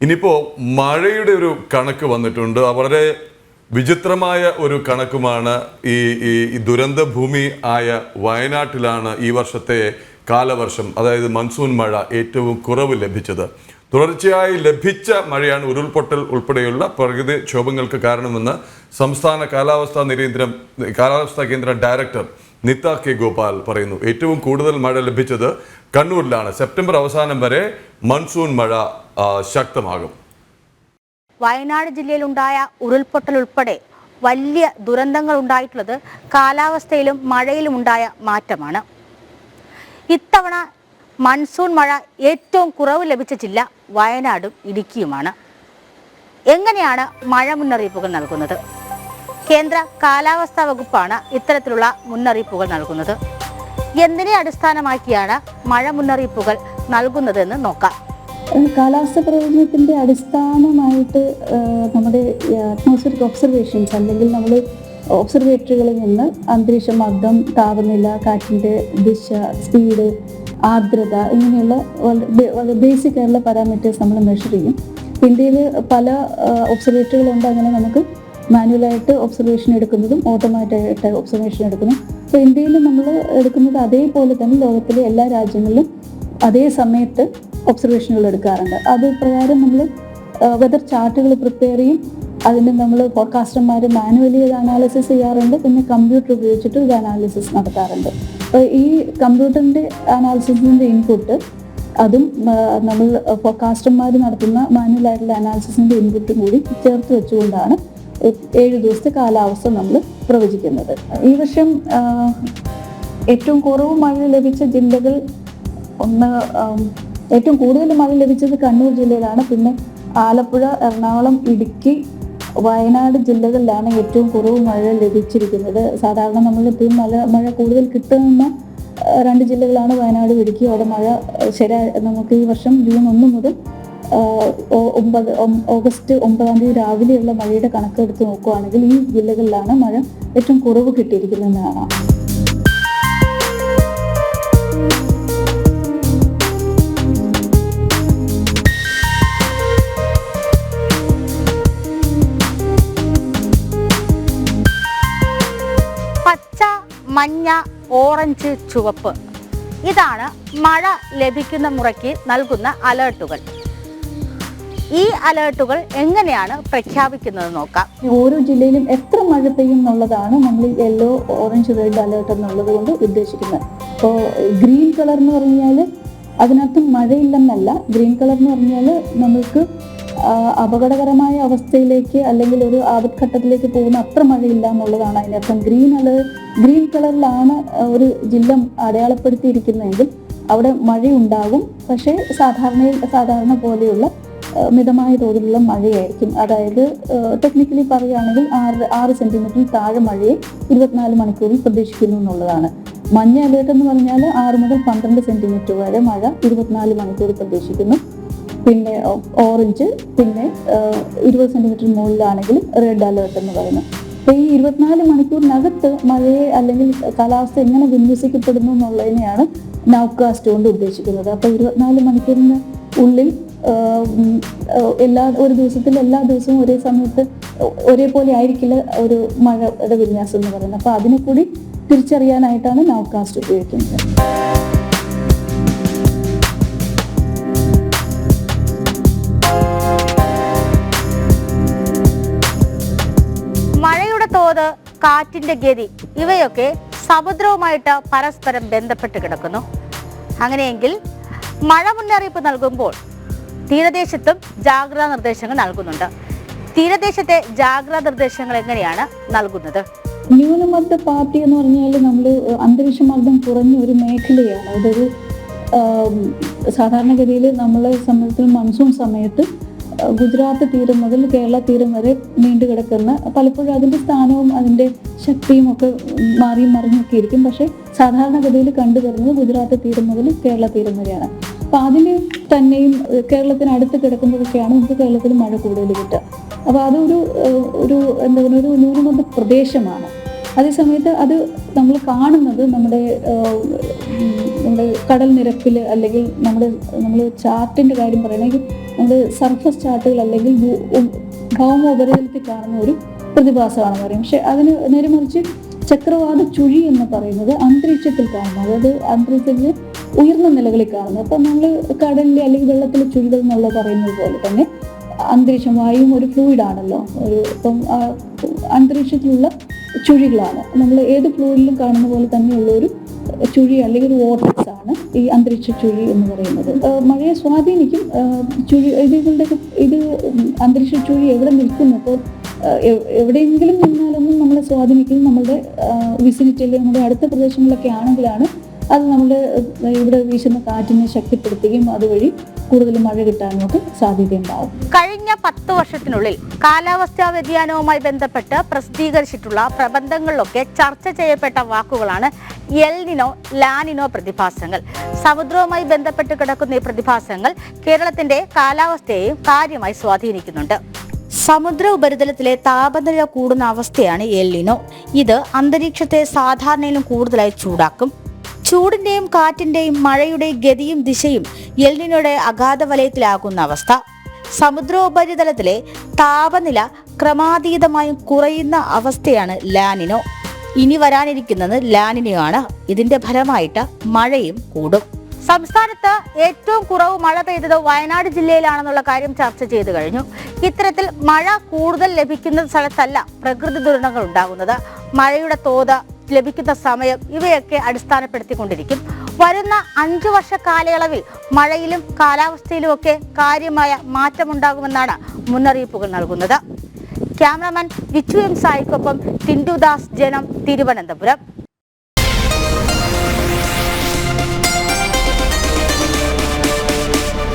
ഇനിയിപ്പോൾ മഴയുടെ ഒരു കണക്ക് വന്നിട്ടുണ്ട്. വളരെ വിചിത്രമായ ഒരു കണക്കുമാണ് ഈ ഈ ദുരന്ത ഭൂമി ആയ വയനാട്ടിലാണ് ഈ വർഷത്തെ കാലവർഷം അതായത് മൺസൂൺ മഴ ഏറ്റവും കുറവ് ലഭിച്ചത്. തുടർച്ചയായി ലഭിച്ച മഴയാണ് ഉരുൾപൊട്ടൽ ഉൾപ്പെടെയുള്ള പ്രകൃതി ക്ഷോഭങ്ങൾക്ക് കാരണമെന്ന് സംസ്ഥാന കാലാവസ്ഥാ നിരീന്ദ്രം കാലാവസ്ഥാ കേന്ദ്ര ഡയറക്ടർ നിത കെ ഗോപാൽ പറയുന്നു. ഏറ്റവും കൂടുതൽ മഴ ലഭിച്ചത് കണ്ണൂരിലാണ്. സെപ്റ്റംബർ അവസാനം വരെ മൺസൂൺ മഴ ശക്തമാകും. വയനാട് ജില്ലയിലുണ്ടായ ഉരുൾപൊട്ടൽ ഉൾപ്പെടെ വലിയ ദുരന്തങ്ങൾ ഉണ്ടായിട്ടുള്ളത് കാലാവസ്ഥയിലും മഴയിലും ഉണ്ടായ മാറ്റമാണ്. ഇത്തവണ മൺസൂൺ മഴ ഏറ്റവും കുറവ് ലഭിച്ച ജില്ല വയനാടും ഇടുക്കിയുമാണ്. എങ്ങനെയാണ് മഴ മുന്നറിയിപ്പുകൾ നൽകുന്നത്? കേന്ദ്ര കാലാവസ്ഥാ വകുപ്പാണ് ഇത്തരത്തിലുള്ള മുന്നറിയിപ്പുകൾ നൽകുന്നത്. എന്തിനെ അടിസ്ഥാനമാക്കിയാണ് മഴ മുന്നറിയിപ്പുകൾ നൽകുന്നതെന്ന് നോക്കാം. കാലാവസ്ഥ പ്രവചനത്തിന്റെ അടിസ്ഥാനമായിട്ട് നമ്മുടെ അറ്റ്മോസ്ഫിയറിക് ഒബ്സർവേഷൻസ് അല്ലെങ്കിൽ നമ്മൾ ഒബ്സർവേറ്ററികളിൽ നിന്ന് അന്തരീക്ഷ മർദ്ദം താപനില കാറ്റിന്റെ ദിശ സ്പീഡ് ആർദ്രത ഇങ്ങനെയുള്ള ബേസിക് ആയിട്ടുള്ള പാരാമീറ്റേഴ്സ് നമ്മൾ മെഷർ ചെയ്യും. ഇന്ത്യയിൽ പല ഒബ്സർവേറ്ററികളുണ്ട് അങ്ങനെ നമുക്ക് മാനുവലായിട്ട് ഒബ്സർവേഷൻ എടുക്കുന്നതും ഓട്ടോമാറ്റായിട്ട് ഒബ്സർവേഷൻ എടുക്കുന്നതും. അപ്പോൾ ഇന്ത്യയിൽ നമ്മൾ എടുക്കുന്നത് അതേപോലെ തന്നെ ലോകത്തിലെ എല്ലാ രാജ്യങ്ങളിലും അതേ സമയത്ത് ഒബ്സർവേഷനുകൾ എടുക്കാറുണ്ട്. അത് പ്രകാരം നമ്മൾ വെതർ ചാർട്ടുകൾ പ്രിപ്പയർ ചെയ്യും. അതിന് നമ്മൾ ഫോർകാസ്റ്റർമാർ മാനുവലി ഇത് അനാലിസിസ് ചെയ്യാറുണ്ട്. പിന്നെ കമ്പ്യൂട്ടർ ഉപയോഗിച്ചിട്ട് ഇത് അനാലിസിസ് നടത്താറുണ്ട്. അപ്പോൾ ഈ കമ്പ്യൂട്ടറിന്റെ അനാലിസിസിന്റെ ഇൻപുട്ട് അതും നമ്മൾ ഫോർകാസ്റ്റർമാർ നടത്തുന്ന മാനുവലായിട്ടുള്ള അനാലിസിസിന്റെ ഇൻപുട്ടും കൂടി ചേർത്ത് വെച്ചുകൊണ്ടാണ് ഏഴ് ദിവസത്തെ കാലാവസ്ഥ നമ്മൾ പ്രവചിക്കുന്നത്. ഈ വർഷം ഏറ്റവും കുറവ് മഴ ലഭിച്ച ജില്ലകൾ ഒന്ന് ഏറ്റവും കൂടുതൽ മഴ ലഭിച്ചത് കണ്ണൂർ ജില്ലയിലാണ്. പിന്നെ ആലപ്പുഴ എറണാകുളം ഇടുക്കി വയനാട് ജില്ലകളിലാണ് ഏറ്റവും കുറവ് മഴ ലഭിച്ചിരിക്കുന്നത്. സാധാരണ നമ്മൾ ഇപ്പോഴും മല മഴ കൂടുതൽ കിട്ടുന്ന രണ്ട് ജില്ലകളാണ് വയനാട് ഇടുക്കി. അവിടെ മഴ ശരാ നമുക്ക് ഈ വർഷം ജൂൺ ഒന്ന് മുതൽ ഒമ്പത് ഓഗസ്റ്റ് ഒമ്പതാം തീയതി രാവിലെയുള്ള മഴയുടെ കണക്കെടുത്ത് നോക്കുകയാണെങ്കിൽ ഈ ജില്ലകളിലാണ് മഴ ഏറ്റവും കുറവ് കിട്ടിയിരിക്കുന്നത് കാണാം പച്ച മഞ്ഞ ഓറഞ്ച് ചുവപ്പ്. ഇതാണ് മഴ ലഭിക്കുന്ന മുറയ്ക്ക് നൽകുന്ന അലേർട്ടുകൾ. ഈ അലേർട്ടുകൾ എങ്ങനെയാണ് പ്രഖ്യാപിക്കുന്നത് നോക്കാം. ഓരോ ജില്ലയിലും എത്ര മഴ പെയ്യും എന്നുള്ളതാണ് നമ്മൾ യെല്ലോ ഓറഞ്ച് റെഡ് അലേർട്ട് എന്നുള്ളത് കൊണ്ട് ഉദ്ദേശിക്കുന്നത്. അപ്പോൾ ഗ്രീൻ കളർ എന്ന് പറഞ്ഞാൽ അതിനകത്ത് മഴയില്ലെന്നല്ല. ഗ്രീൻ കളർ എന്ന് പറഞ്ഞാൽ നമ്മൾക്ക് അപകടകരമായ അവസ്ഥയിലേക്ക് അല്ലെങ്കിൽ ഒരു ആപത്ഘട്ടത്തിലേക്ക് പോകുന്ന അത്ര മഴയില്ല എന്നുള്ളതാണ് അതിനർത്ഥം ഗ്രീൻ അലർ ഗ്രീൻ കളറിലാണ് ഒരു ജില്ല അടയാളപ്പെടുത്തിയിരിക്കുന്നതെങ്കിൽ അവിടെ മഴയുണ്ടാകും. പക്ഷേ സാധാരണയിൽ സാധാരണ പോലെയുള്ള മിതമായ തോതിലുള്ള മഴയായിരിക്കും. അതായത് ടെക്നിക്കലി പറയുകയാണെങ്കിൽ ആറ് ആറ് സെന്റിമീറ്ററിൽ താഴെ മഴയെ ഇരുപത്തിനാല് മണിക്കൂറിൽ പ്രതീക്ഷിക്കുന്നു എന്നുള്ളതാണ്. മഞ്ഞ അലേർട്ട് എന്ന് പറഞ്ഞാൽ ആറ് മുതൽ പന്ത്രണ്ട് സെന്റിമീറ്റർ വരെ മഴ ഇരുപത്തിനാല് മണിക്കൂർ പ്രതീക്ഷിക്കുന്നു. പിന്നെ ഓറഞ്ച് പിന്നെ ഇരുപത് സെന്റിമീറ്റർ മുകളിലാണെങ്കിൽ റെഡ് അലേർട്ട് എന്ന് പറയുന്നു. അപ്പോൾ ഈ ഇരുപത്തിനാല് മണിക്കൂറിനകത്ത് മഴയെ അല്ലെങ്കിൽ കാലാവസ്ഥ എങ്ങനെ വിന്യസിക്കപ്പെടുന്നു എന്നുള്ളതിനെയാണ് നൗകാസ്റ്റ് കൊണ്ട് ഉദ്ദേശിക്കുന്നത്. അപ്പോൾ ഇരുപത്തിനാല് മണിക്കൂറിന് ഉള്ളിൽ എല്ലാ ഒരു ദിവസത്തിൽ എല്ലാ ദിവസവും ഒരേ സമയത്ത് ഒരേപോലെ ആയിരിക്കില്ല ഒരു മഴയുടെ വിന്യാസം എന്ന് പറയുന്നത്. അപ്പോൾ അതിനെ കൂടി തിരിച്ചറിയാനായിട്ടാണ് നൗകാസ്റ്റ് ഉപയോഗിക്കുന്നത്. മഴയുടെ തോത് കാറ്റിന്റെ ഗതി ഇവയൊക്കെ സമുദ്രവുമായിട്ട് പരസ്പരം ബന്ധപ്പെട്ട് കിടക്കുന്നു. അങ്ങനെയെങ്കിൽ മഴ മുന്നറിയിപ്പ് നൽകുമ്പോൾ തീരദേശത്തും ജാഗ്രതാ നിർദ്ദേശങ്ങൾ നൽകുന്നുണ്ട്. തീരദേശത്തെ ജാഗ്രതാ നിർദ്ദേശങ്ങൾ എങ്ങനെയാണ് നൽകുന്നത്? ന്യൂനമർദ്ദ പാർട്ടി എന്ന് പറഞ്ഞാൽ നമ്മൾ അന്തരീക്ഷ മർദ്ദം കുറഞ്ഞ ഒരു മേഖലയാണ്. അതൊരു സാധാരണഗതിയിൽ നമ്മളെ സംബന്ധിച്ച് മൺസൂൺ സമയത്ത് ഗുജറാത്ത് തീരം മുതൽ കേരള തീരം വരെ നീണ്ടു കിടക്കുന്ന പലപ്പോഴും അതിന്റെ സ്ഥാനവും അതിന്റെ ശക്തിയും ഒക്കെ മാറിയും മറിഞ്ഞൊക്കെ ഇരിക്കും. പക്ഷേ സാധാരണഗതിയിൽ കണ്ടുവരുന്നത് ഗുജറാത്ത് തീരം മുതൽ കേരള തീരം വരെയാണ്. അപ്പോൾ അതിൽ തന്നെയും കേരളത്തിന് അടുത്ത് കിടക്കുന്നതൊക്കെയാണ് നമുക്ക് കേരളത്തിൽ മഴ കൂടുതൽ കിട്ടുക. അപ്പോൾ അതൊരു ഒരു എന്താ പറയുക ഒരു ന്യൂനമർദ്ദ പ്രദേശമാണ്. അതേസമയത്ത് അത് നമ്മൾ കാണുന്നത് നമ്മുടെ നമ്മുടെ കടൽ നിരപ്പിൽ അല്ലെങ്കിൽ നമ്മുടെ നമ്മൾ ചാർട്ടിന്റെ കാര്യം പറയുകയാണെങ്കിൽ നമ്മുടെ സർഫസ് ചാർട്ടുകൾ അല്ലെങ്കിൽ ഭൂ- ഭൗമ ഉപരിതലത്തിൽ കാണുന്ന ഒരു പ്രതിഭാസമാണെന്ന് പറയും. പക്ഷെ അതിന് നേരെ മറിച്ച് ചക്രവാത ചുഴി എന്ന് പറയുന്നത് അന്തരീക്ഷത്തിൽ കാണുന്നത് അതായത് അന്തരീക്ഷത്തിൽ ഉയർന്ന നിലകളിൽ കാണുന്നത്. അപ്പം നമ്മൾ കടലിൽ അല്ലെങ്കിൽ വെള്ളത്തിലെ ചുഴികൾ എന്നുള്ള പറയുന്നത് പോലെ തന്നെ അന്തരീക്ഷം വായുവും ഒരു ഫ്ലൂയിഡ് ആണല്ലോ. ഒരു ഇപ്പം അന്തരീക്ഷത്തിലുള്ള ചുഴികളാണ്. നമ്മൾ ഏത് ഫ്ലൂയിഡിലും കാണുന്ന പോലെ തന്നെയുള്ള ഒരു ചുഴി അല്ലെങ്കിൽ ഒരു വോട്ടക്സ് ആണ് ഈ അന്തരീക്ഷ ചുഴി എന്ന് പറയുന്നത്. മഴയെ സ്വാധീനിക്കും. ചുഴി ഇതികളുടെ ഇത് അന്തരീക്ഷ ചുഴി എവിടെ നിൽക്കുന്നു? അപ്പോൾ എവിടെയെങ്കിലും നിന്നാലൊന്നും നമ്മളെ സ്വാധീനിക്കുന്നത് നമ്മുടെ വിസിനിറ്റിയിൽ നമ്മുടെ അടുത്ത പ്രദേശങ്ങളിലൊക്കെ ആണെങ്കിലാണ് അത് നമ്മൾ ഇവിടെ വീശുന്ന കാറ്റിനെ ശക്തിപ്പെടുത്തുകയും അതുവഴി കൂടുതൽ മഴ കിട്ടാനും ഒക്കെ സാധ്യതയുണ്ടാകും കഴിഞ്ഞ പത്ത് വർഷത്തിനുള്ളിൽ കാലാവസ്ഥാ വ്യതിയാനവുമായി ബന്ധപ്പെട്ട് പ്രസിദ്ധീകരിച്ചിട്ടുള്ള പ്രബന്ധങ്ങളിലൊക്കെ ചർച്ച ചെയ്യപ്പെട്ട വാക്കുകളാണ് എൽനിനോ ലാനിനോ പ്രതിഭാസങ്ങൾ. സമുദ്രവുമായി ബന്ധപ്പെട്ട് കിടക്കുന്ന ഈ പ്രതിഭാസങ്ങൾ കേരളത്തിന്റെ കാലാവസ്ഥയെയും കാര്യമായി സ്വാധീനിക്കുന്നുണ്ട്. സമുദ്ര ഉപരിതലത്തിലെ താപനില കൂടുന്ന അവസ്ഥയാണ് എല്ലിനോ ഇത് അന്തരീക്ഷത്തെ സാധാരണയിലും കൂടുതലായി ചൂടാക്കും. ചൂടിന്റെയും കാറ്റിന്റെയും മഴയുടെ ഗതിയും ദിശയും എൽനിനോയുടെ അഗാധ വലയത്തിലാകുന്ന അവസ്ഥ. സമുദ്രോപരിതലത്തിലെ താപനില ക്രമാതീതമായും കുറയുന്ന അവസ്ഥയാണ് ലാനിനോ. ഇനി വരാനിരിക്കുന്നത് ലാനിനോ ആണ് ഇതിന്റെ ഫലമായിട്ട് മഴയും കൂടും. സംസ്ഥാനത്ത് ഏറ്റവും കുറവ് മഴ പെയ്തത് വയനാട് ജില്ലയിലാണെന്നുള്ള കാര്യം ചർച്ച ചെയ്തു കഴിഞ്ഞു. ഇത്തരത്തിൽ മഴ കൂടുതൽ ലഭിക്കുന്ന സ്ഥലത്തല്ല പ്രകൃതി ദുരന്തങ്ങൾ ഉണ്ടാകുന്നത്. മഴയുടെ തോത് ലഭിക്കുന്ന സമയം ഇവയൊക്കെ അടിസ്ഥാനപ്പെടുത്തിക്കൊണ്ടിരിക്കും. വരുന്ന അഞ്ചു വർഷ കാലയളവിൽ മഴയിലും കാലാവസ്ഥയിലുമൊക്കെ കാര്യമായ മാറ്റമുണ്ടാകുമെന്നാണ് മുന്നറിയിപ്പുകൾ നൽകുന്നത്. ക്യാമറമാൻ വിച്ചു എം സായിക്കൊപ്പം ടിൻഡു ദാസ് ജനം തിരുവനന്തപുരം.